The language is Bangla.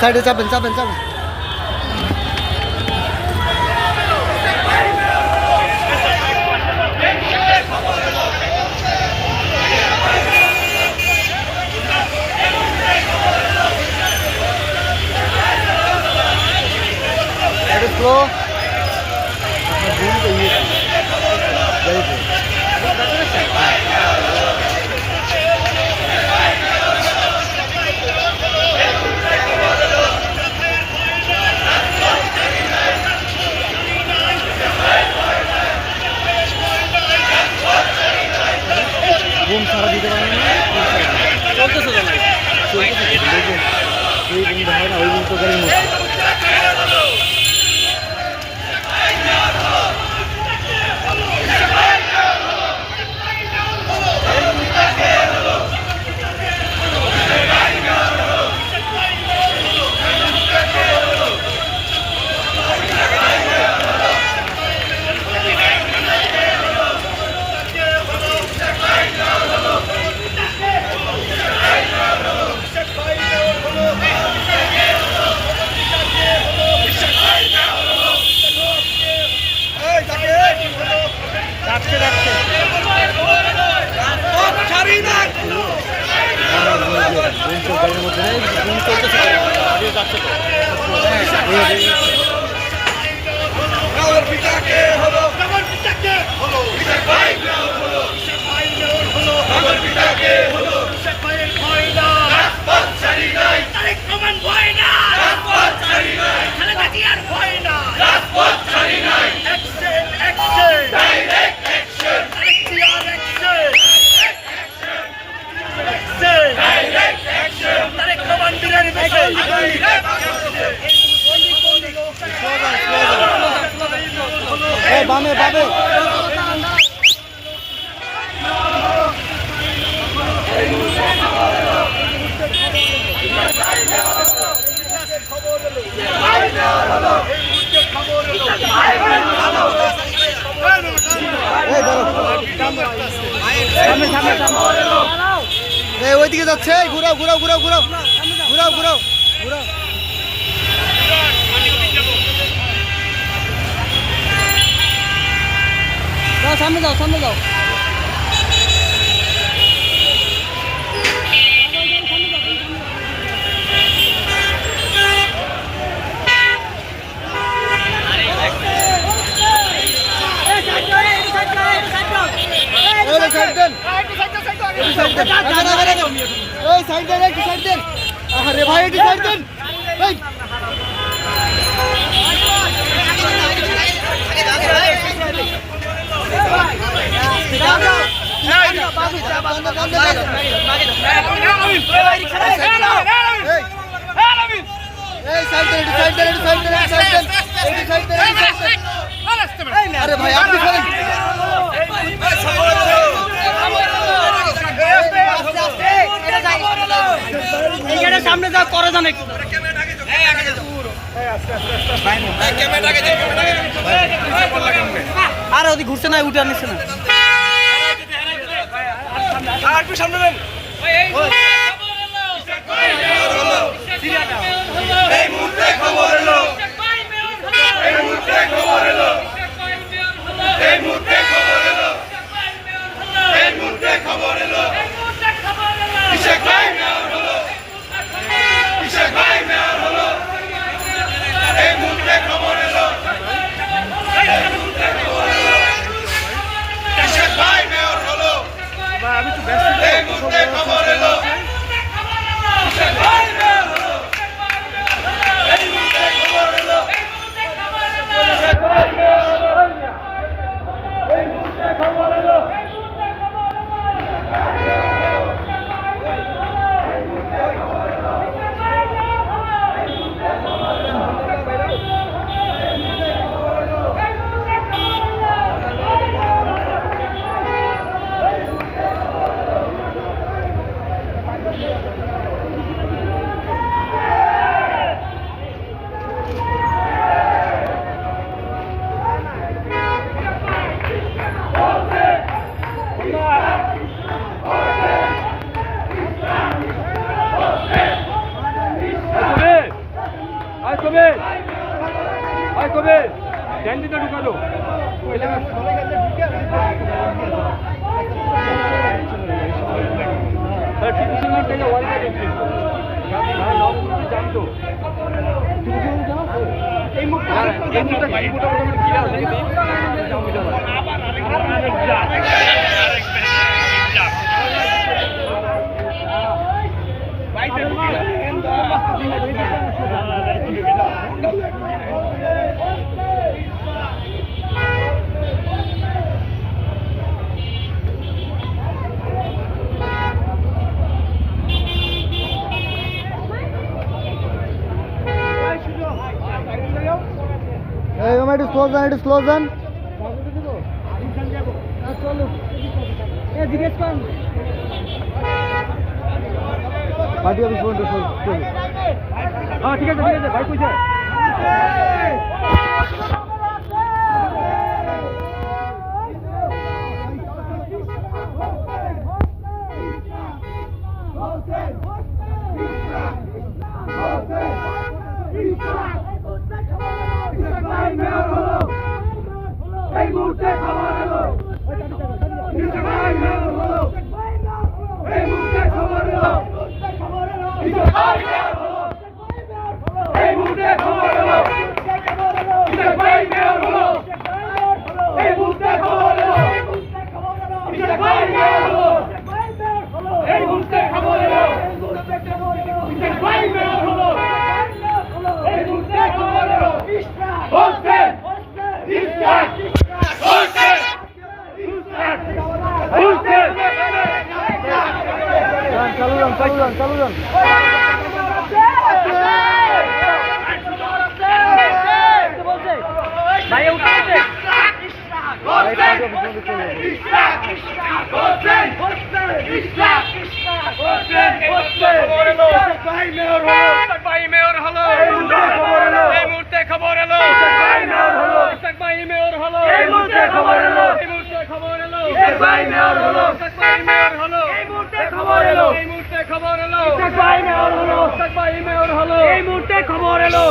সাইডে চাপেন চাপেন চাপেন ওই ঘুম তো গাড়ির মধ্যে ধরো। এই ওইদিকে যাচ্ছে। ঘুরাও ঘুরাও ঘুরাও ঘুরাও ঘুরাও ঘুরাও ঘুরাও। সামনে যাও সামনে যাও। এই সাইড সাইড। দেন আরে ভাই একটু সাইড। দেন এই এই সাইড দেন একটু সাইড দেন একটু সাইড দেন একটু সাইড দেন একটু সাইড দেন একটু সাইড দেন আরে ভাই আপনি ফেলেন সামনে যা করে একটু আর ওদিক ঘুরছে না উঠে আনিচ্ছে না। একটু সামনে দেন এই মুহূর্তে খবর এলো। এই মুহূর্তে খবর এলো। এই মুহূর্তে খবর এলো। এই মুহূর্তে খবর এলো। ইশাক ভাই মেয়র হলো ইশাক ভাই মেয়র হলো এই মুহূর্তে খবর এলো এই মুহূর্তে খবর এলো ইশাক ভাই মেয়র হলো এই মুহূর্তে খবর এলো ইশাক ভাই মেয়র হলো এই মুহূর্তে খবর এলো ইশাক ভাই মেয়র হলো এই মুহূর্তে খবর এলো আয় কবে আয় কবে ক্যান্টিনে ঢুকালো এই মুহূর্তে একটু স্লো যান একটু স্লো যান পার্টি অফিস পর্যন্ত চলুন হ্যাঁ ঠিক আছে ঠিক আছে ভাই কইছে এই মুহূর্তে খবর এলো এই মুহূর্তে খবর এলো এই মুহূর্তে খবর এলো ইশাক ভাই মেয়র হলো এই মুহূর্তে খবর এলো ইশাক ভাই মেয়র হলো এই মুহূর্তে খবর এলো ইশাক ভাই মেয়র হলো এই মুহূর্তে খবর এলো বলছে ইশাক বলছে ইশাক বলছে চালু চালু চালু এই মুহূর্তে খবর এলো খবর এলো। খবর এলো ইশাক ভাই মেয়র হলো। ইশাক ভাই মেয়র হলো এই মুহূর্তে খবর এলো। এই মুহূর্তে খবর এলো। এই মুহূর্তে খবর এলো।